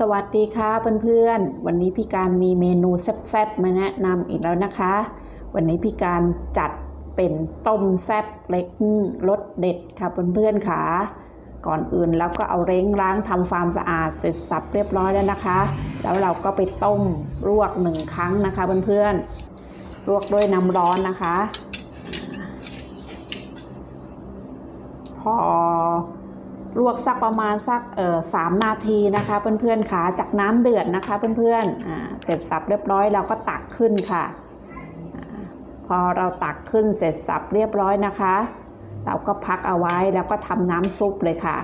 สวัสดีค่ะเพื่อนๆ วันนี้พี่การมีเมนูแซ่บๆมาแนะนำอีกแล้วนะคะ วันนี้พี่การจัดเป็นต้มแซ่บเล็กรสเด็ดค่ะเพื่อนๆค่ะ ก่อนอื่นเราก็เอาเล้งล้างทำความสะอาดเสร็จสับเรียบร้อยแล้วนะคะ แล้วเราก็ไปต้มลวกหนึ่งครั้งนะคะเพื่อนๆ ลวกด้วยน้ำร้อนนะคะ พอ ลวกสักประมาณสักสามนาทีนะคะเพื่อนๆค่ะจากน้ำเดือดนะคะเพื่อนๆอ่าเสร็จสับเรียบร้อยเราก็ตักขึ้นค่ะ พอเราตักขึ้นเสร็จสับเรียบร้อยนะคะ เราก็พักเอาไว้แล้วก็ทำน้ำซุปเลยค่ะ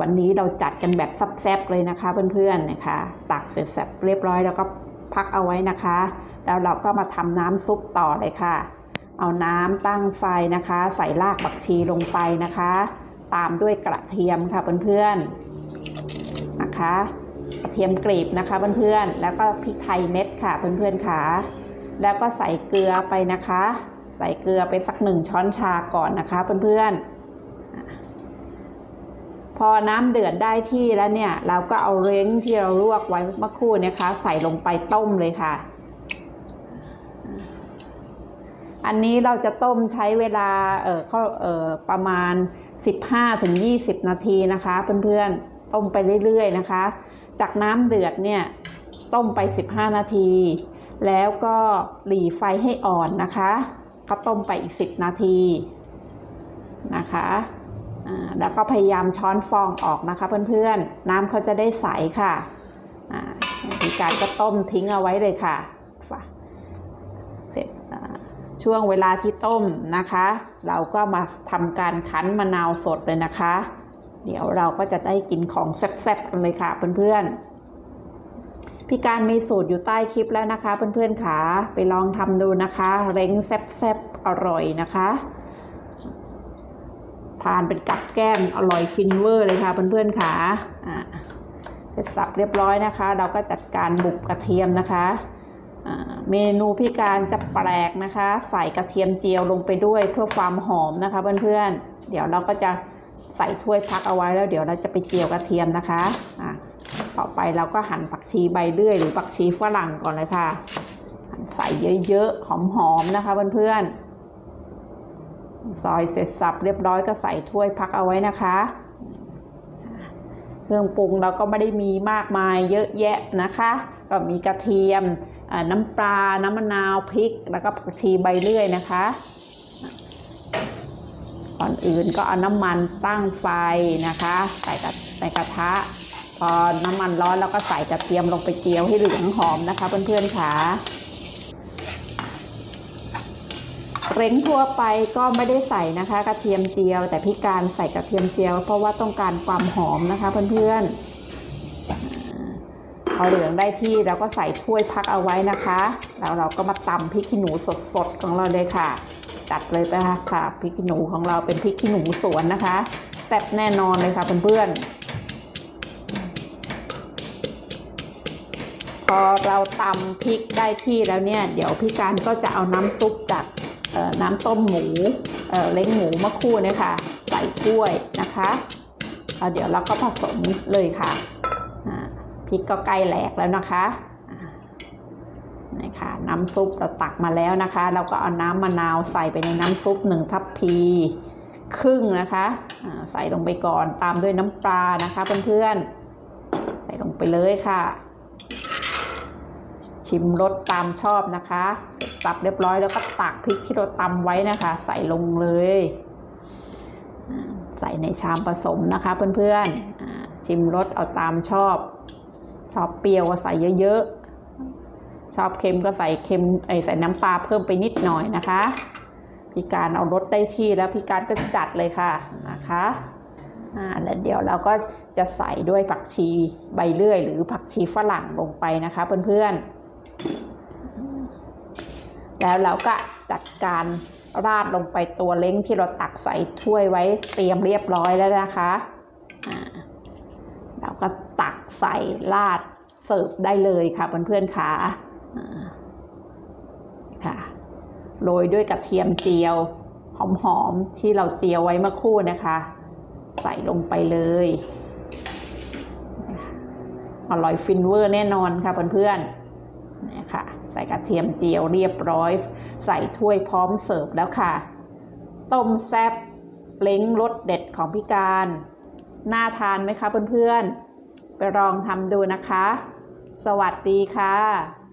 วันนี้เราจัดกันแบบแซ่บๆเลยนะคะเพื่อนๆนะคะ ตักเสร็จสับเรียบร้อยแล้วก็พักเอาไว้นะคะ แล้วเราก็มาทำน้ำซุปต่อเลยค่ะ เอาน้ำตั้งไฟนะคะ ใส่รากบักชีลงไปนะคะ ตามด้วยกระเทียมค่ะเพื่อนๆนะคะ กระเทียมกรีบนะคะเพื่อนๆแล้วก็พริกไทยเม็ดค่ะเพื่อนๆค่ะ แล้วก็ใส่เกลือไปนะคะ ใส่เกลือไปสักหนึ่งช้อนชาก่อนนะคะเพื่อนๆพอน้ำเดือดได้ที่แล้วเนี่ย เราก็เอาเล้งที่เราลวกไว้เมื่อครู่นะคะ ใส่ลงไปต้มเลยค่ะ อันนี้เราจะต้มใช้เวลาเออเขาเออประมาณ 15-20 นาทีนะคะ เพื่อนๆต้มไปเรื่อยๆนะคะ จากน้ำเดือดเนี่ยต้มไป 15 นาที แล้วก็หลีไฟให้อ่อนนะคะก็ต้มไปอีก 10 นาทีนะคะแล้วก็พยายามช้อนฟองออกนะคะเพื่อนๆ น้ำเขาจะได้ใสค่ะอ่าวิธีการก็ต้มทิ้งเอาไว้เลยค่ะเสร็จ ช่วงเวลาที่ต้มนะคะ เราก็มาทำการคั้นมะนาวสดเลยนะคะ เดี๋ยวเราก็จะได้กินของแซ่บๆกันเลยค่ะเพื่อนๆพี่การมีสูตรอยู่ใต้คลิปแล้วนะคะ เพื่อนๆค่ะไปลองทำดูนะคะเล้งแซ่บๆอร่อยนะคะทานเป็นกับแก้มอร่อยฟินเวอร์เลยค่ะเพื่อนๆค่ะอ่าเสร็จสับเรียบร้อยนะคะ เราก็จัดการบุบกระเทียมนะคะอ่า เมนูพี่การจะแปลกนะคะ ใส่กระเทียมเจียวลงไปด้วยเพื่อความหอมนะคะเพื่อนๆ เดี๋ยวเราก็จะใส่ถ้วยพักเอาไว้แล้วเดี๋ยวเราจะไปเจียวกระเทียมนะคะอ่าต่อไปเราก็หั่นผักชีใบเลื่อยหรือผักชีฝรั่งก่อนเลยค่ะ หั่นใส่เยอะๆ หอมๆนะคะเพื่อนๆ ซอยเสร็จสับเรียบร้อยก็ใส่ถ้วยพักเอาไว้นะคะเครื่องปรุงเราก็ไม่ได้มีมากมายเยอะแยะนะคะ ก็มีกระเทียมน้ำปลา น้ำมะนาวพริก แล้วก็ผักชีใบเลื่อยนะคะ ก่อนอื่นก็เอาน้ำมันตั้งไฟนะคะ ใส่กระใส่กระทะ พอน้ำมันร้อนแล้วก็ใส่กระเทียมลงไปเจียวให้เหลืองหอมนะคะ เพื่อนๆค่ะเร้งทั่วไปก็ไม่ได้ใส่นะคะ กระเทียมเจียว แต่พี่การใส่กระเทียมเจียว เพราะว่าต้องการความหอมนะคะเพื่อนๆ พอเหลืองได้ที่เราก็ใส่ถ้วยพักเอาไว้นะคะ แล้วเราก็มาตำพริกขี้หนูสดๆของเราเลยค่ะ จัดเลยไปค่ะพริกขี้หนูของเราเป็นพริกขี้หนูสวนนะคะแซ่บแน่นอนเลยค่ะเพื่อนๆพอเราตำพริกได้ที่แล้วเนี่ย เดี๋ยวพี่การก็จะเอาน้ำซุปจากน้ำต้มหมูเเล้งหมูมะคู่เนี่ยค่ะ ใส่ถ้วยนะคะแล้วเดี๋ยวเราก็ผสมเลยค่ะ ริกก็ใกล้แหลกแล้วนะคะนี่ค่ะน้ำซุปเราตักมาแล้วนะคะ เราก็เอาน้ำมะนาวใส่ไปในน้ำซุปหนึ่งทัพพีครึ่งนะคะใส่ลงไปก่อนตามด้วยน้ำปลานะคะเพื่อนๆ ใส่ลงไปเลยค่ะ ชิมรสตามชอบนะคะเสร็จสับเรียบร้อยแล้วก็ตักพริกที่เราตำไว้นะคะ ใส่ลงเลย ใส่ในชามผสมนะคะเพื่อนๆชิมรสเอาตามชอบ ชอบเปรี้ยวก็ใส่เยอะๆ ชอบเค็มก็ใส่เค็มไอใส่น้ำปลาเพิ่มไปนิดหน่อยนะคะ พี่การเอารสได้ที่แล้วพี่การก็จัดเลยค่ะนะคะอ่าแล้วเดี๋ยวเราก็จะใส่ด้วยผักชีใบเลื่อย หรือผักชีฝรั่งลงไปนะคะเพื่อนๆ แล้วเราก็จัดการราดลงไปตัวเล้งที่เราตักใส่ถ้วยไว้เตรียมเรียบร้อยแล้วนะคะ ใส่ราดเสิร์ฟได้เลยค่ะเพื่อนๆค่ะค่ะโรยด้วยกระเทียมเจียวหอมๆที่เราเจียวไว้เมื่อคู่นะคะ ใส่ลงไปเลยอร่อยฟินเวอร์แน่นอนค่ะเพื่อนๆนี่ค่ะ ใส่กระเทียมเจียวเรียบร้อย ใส่ถ้วยพร้อมเสิร์ฟแล้วค่ะ ต้มแซ่บเล้งรสเด็ดของพี่การ น่าทานไหมคะเพื่อนๆ ไปลองทำดูนะคะ สวัสดีค่ะ